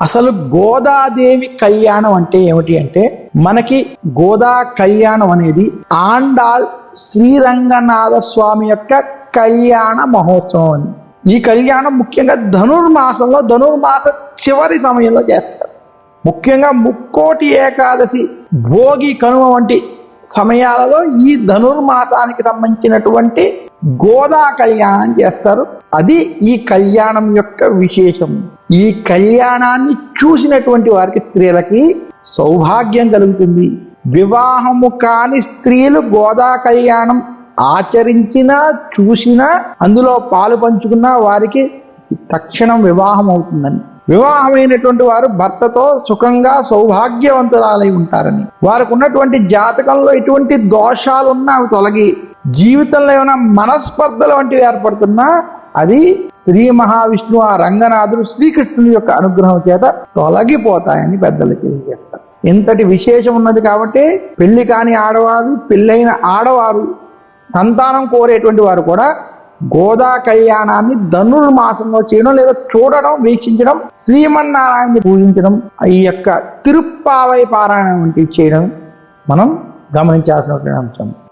అసలు గోదాదేవి కళ్యాణం అంటే ఏమిటి అంటే మనకి గోదా కళ్యాణం అనేది ఆండాల్ శ్రీరంగనాథ స్వామి యొక్క కళ్యాణ మహోత్సవం అని. ఈ కళ్యాణం ముఖ్యంగా ధనుర్మాసంలో ధనుర్మాస చివరి సమయంలో చేస్తారు. ముఖ్యంగా ముక్కోటి ఏకాదశి భోగి కనుమ వంటి సమయాలలో ఈ ధనుర్మాసానికి సంబంధించినటువంటి గోదా కళ్యాణం చేస్తారు. అది ఈ కళ్యాణం యొక్క విశేషం. ఈ కళ్యాణాన్ని చూసినటువంటి వారికి స్త్రీలకి సౌభాగ్యం కలుగుతుంది. వివాహము కాని స్త్రీలు గోదా కళ్యాణం ఆచరించినా చూసినా అందులో పాలు పంచుకున్నా వారికి తక్షణం వివాహం అవుతుందని వివాహమైనటువంటి వారు భర్తతో సుఖంగా సౌభాగ్యవంతురాలై ఉంటారని. వారికి ఉన్నటువంటి జాతకంలో ఎటువంటి దోషాలు ఉన్నా అవి తొలగి జీవితంలో ఏమైనా మనస్పర్ధలు వంటివి ఏర్పడుతున్నా అది శ్రీ మహావిష్ణువు ఆ రంగనాథుడు శ్రీకృష్ణుని యొక్క అనుగ్రహం చేత తొలగిపోతాయని పెద్దలకి చెప్తారు ఇంతటి విశేషం ఉన్నది కాబట్టి పెళ్ళి కాని ఆడవారు పెళ్ళైన ఆడవారు సంతానం కోరేటువంటి వారు కూడా గోదా కళ్యాణాన్ని ధనుర్మాసంలో చేయడం లేదా చూడడం వీక్షించడం శ్రీమన్నారాయణని పూజించడం ఈ యొక్క తిరుప్పావై పారాయణం వంటివి చేయడం మనం గమనించాల్సినటువంటి అంశం.